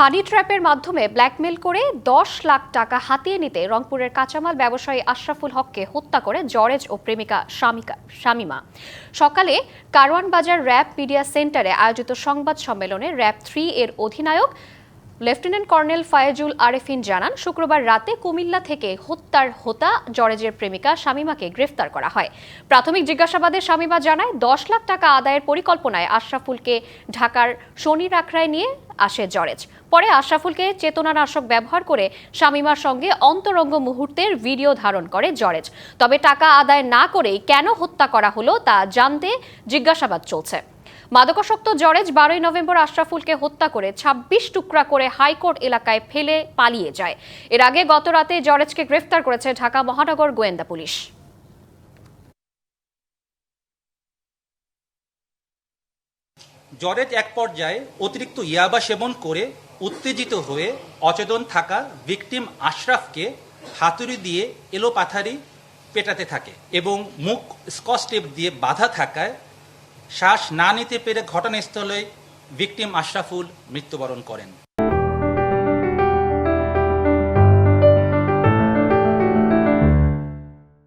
হানি ট্র্যাপের মাধ্যমে ব্ল্যাকমেল করে দশ লাখ টাকা হাতিয়ে নিতে রংপুরের কাঁচামাল ব্যবসায়ী আশরাফুল হককে হত্যা করে জরেজ ও প্রেমিকা শামিমা সকালে কারওয়ান বাজার র্যাব মিডিয়া সেন্টারে আয়োজিত সংবাদ সম্মেলনে র্যাব থ্রি এর অধিনায়ক লেফটেন্যান্ট কর্নেল ফায়েজুল আরেফিন জানান, শুক্রবার রাতে কুমিল্লা থেকে হত্যার হোতা জরেজের প্রেমিকা শামিমাকে গ্রেফতার করা হয়। প্রাথমিক জিজ্ঞাসাবাদে শামিমা জানায়, দশ লাখ টাকা আদায়ের পরিকল্পনায় আশরাফুলকে ঢাকার শনির আখড়ায় নিয়ে আসে জরেজ। পরে আশরাফুলকে চেতনানাশক ব্যবহার করে শামিমার সঙ্গে অন্তরঙ্গ মুহূর্তের ভিডিও ধারণ করে জরেজ। তবে টাকা আদায় না করেই কেন হত্যা করা হলো তা জানতে জিজ্ঞাসাবাদ চলছে। মাদকাসক্ত জরেজ বারোই নভেম্বর আশরাফুলকে হত্যা করে ২৬ টুকরা করে হাইকোর্ট এলাকায় ফেলে পালিয়ে যায়। এর আগে গত রাতে জরেজকে গ্রেফতার করেছে ঢাকা মহানগর গোয়েন্দা পুলিশ। জরেজ এক পর্যায়ে অতিরিক্ত ইয়াবা সেবন করে উত্তেজিত হয়ে অচেতন থাকা ভিকটিম আশরাফকে হাতুড়ি দিয়ে এলোপাথারি পেটাতে থাকে এবং মুখ স্কচ টেপ দিয়ে বাধা থাকায় শ্বাস না নিতে পেরে ঘটনাস্থলে ভিকটিম আশরাফুল মৃত্যুবরণ করেন।